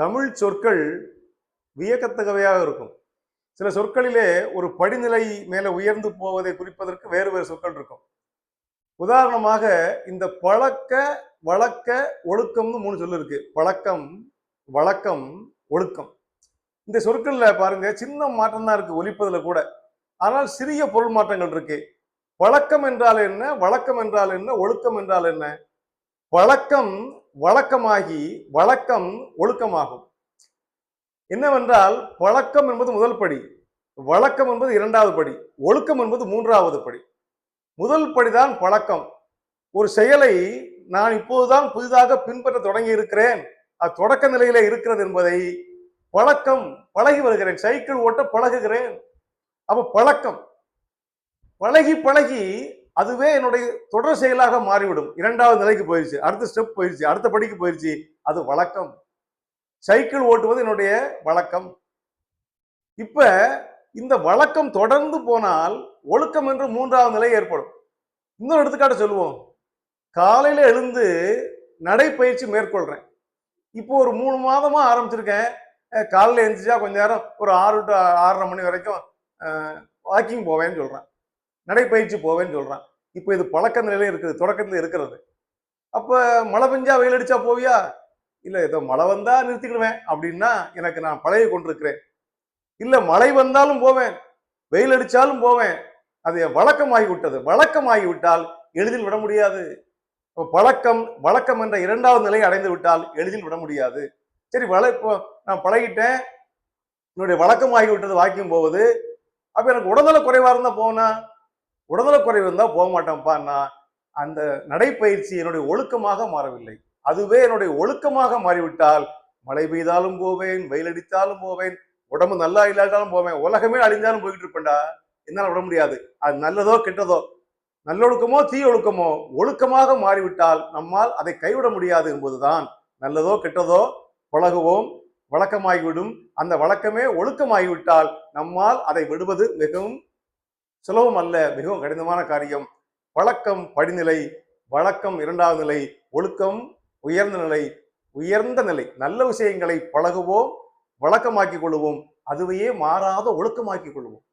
தமிழ் சொற்கள் வியக்கத்தகவையாக இருக்கும். சில சொற்களிலே ஒரு படிநிலை மேலே உயர்ந்து போவதை குறிப்பதற்கு வேறு வேறு சொற்கள் இருக்கும். உதாரணமாக இந்த பழக்க வழக்க ஒழுக்கம்னு மூணு சொல் இருக்கு. பழக்கம் வழக்கம் ஒழுக்கம். இந்த சொற்கள்ல பாருங்க சின்ன மாற்றம் தான் இருக்கு ஒலிப்பதுல கூட. ஆனால் சிறிய பொருள் மாற்றங்கள் இருக்கு. பழக்கம் என்றால் என்ன வழக்கம் என்றால் என்ன ஒழுக்கம் என்றால் என்ன? பழக்கம் வழக்கமாகி வழக்கம் ஒழுக்கமாகும். என்னவென்றால் பழக்கம் என்பது முதல் படி வழக்கம் என்பது இரண்டாவது படி ஒழுக்கம் என்பது மூன்றாவது படி. முதல் படிதான் பழக்கம் ஒரு செயலை நான் இப்போதுதான் புதிதாக பின்பற்ற தொடங்கி இருக்கிறேன் அது தொடக்க நிலையில இருக்கிறது என்பதை பழக்கம் பழகி வருகிறேன். சைக்கிள் ஓட்ட பழகுகிறேன். அப்ப பழக்கம். பழகி பழகி அதுவே என்னுடைய தொடர் செயலாக மாறிவிடும். இரண்டாவது நிலைக்கு போயிடுச்சு அடுத்த ஸ்டெப் போயிடுச்சு அடுத்த படிக்கு போயிடுச்சு அது வழக்கம். சைக்கிள் ஓட்டுவது என்னுடைய வழக்கம். இப்ப இந்த வழக்கம் தொடர்ந்து போனால் ஒழுக்கம் என்று மூன்றாவது நிலை ஏற்படும். இன்னொரு எடுத்துக்காட்டு சொல்லுவோம். காலையில எழுந்து நடைப்பயிற்சி மேற்கொள்றேன். இப்போ ஒரு மூணு மாதமா ஆரம்பிச்சிருக்கேன். காலையில் காலையில எழுந்துச்சா கொஞ்ச நேரம் ஒரு ஆறு டு ஆறரை மணி வரைக்கும் வாக்கிங் போவேன்னு சொல்றேன். நடைப்பயிற்சி போவேன்னு சொல்கிறான் இப்போ இது பழக்க நிலையில இருக்குது தொடக்கத்தில் இருக்கிறது. அப்போ மழை பெஞ்சா வெயில் அடிச்சா போவியா? இல்லை ஏதோ மழை வந்தால் நிறுத்திக்கிடுவேன் அப்படின்னா எனக்கு நான் பழகி கொண்டிருக்கிறேன். இல்லை மழை வந்தாலும் போவேன் வெயில் அடித்தாலும் போவேன். அது வழக்கமாகி விட்டது வழக்கமாகி விட்டால் எளிதில் விட முடியாது. இப்போ பழக்கம் வழக்கம் என்ற இரண்டாவது நிலையை அடைந்து விட்டால் எளிதில் விட முடியாது. சரி வள இப்போ நான் பழகிட்டேன். என்னுடைய வழக்கமாகி விட்டது வாக்கியம் போவது. அப்போ எனக்கு உடல்நல குறைவாக இருந்தால் போனா? உடல்நலக்குறைவு இருந்தால் போக மாட்டேன்ப்பா அந்த நடைப்பயிற்சி என்னுடைய ஒழுக்கமாக மாறவில்லை. அதுவே என்னுடைய ஒழுக்கமாக மாறிவிட்டால் மழை பெய்தாலும் போவேன் வெயில் அடித்தாலும் போவேன் உடம்பு நல்லா இல்லாட்டாலும் போவேன் உலகமே அழிஞ்சாலும் போய்கிட்டு இருப்பேன்டா என்னால் விட முடியாது. அது நல்லதோ கெட்டதோ நல்லொழுக்கமோ தீ ஒழுக்கமோ ஒழுக்கமாக மாறிவிட்டால் நம்மால் அதை கைவிட முடியாது என்பதுதான். நல்லதோ கெட்டதோ பழகுவோம் வழக்கமாகிவிடும். அந்த வழக்கமே ஒழுக்கமாகிவிட்டால் நம்மால் அதை விடுவது மிகவும் சுலபம் அல்ல மிகவும் கடினமான காரியம். பழக்கம் படிநிலை வழக்கம் இரண்டாவது நிலை ஒழுக்கம் உயர்ந்த நிலை உயர்ந்த நிலை. நல்ல விஷயங்களை பழகுவோம் வழக்கமாக்கிக் கொள்வோம் அதுவையே மாறாத ஒழுக்கமாக்கிக் கொள்வோம்.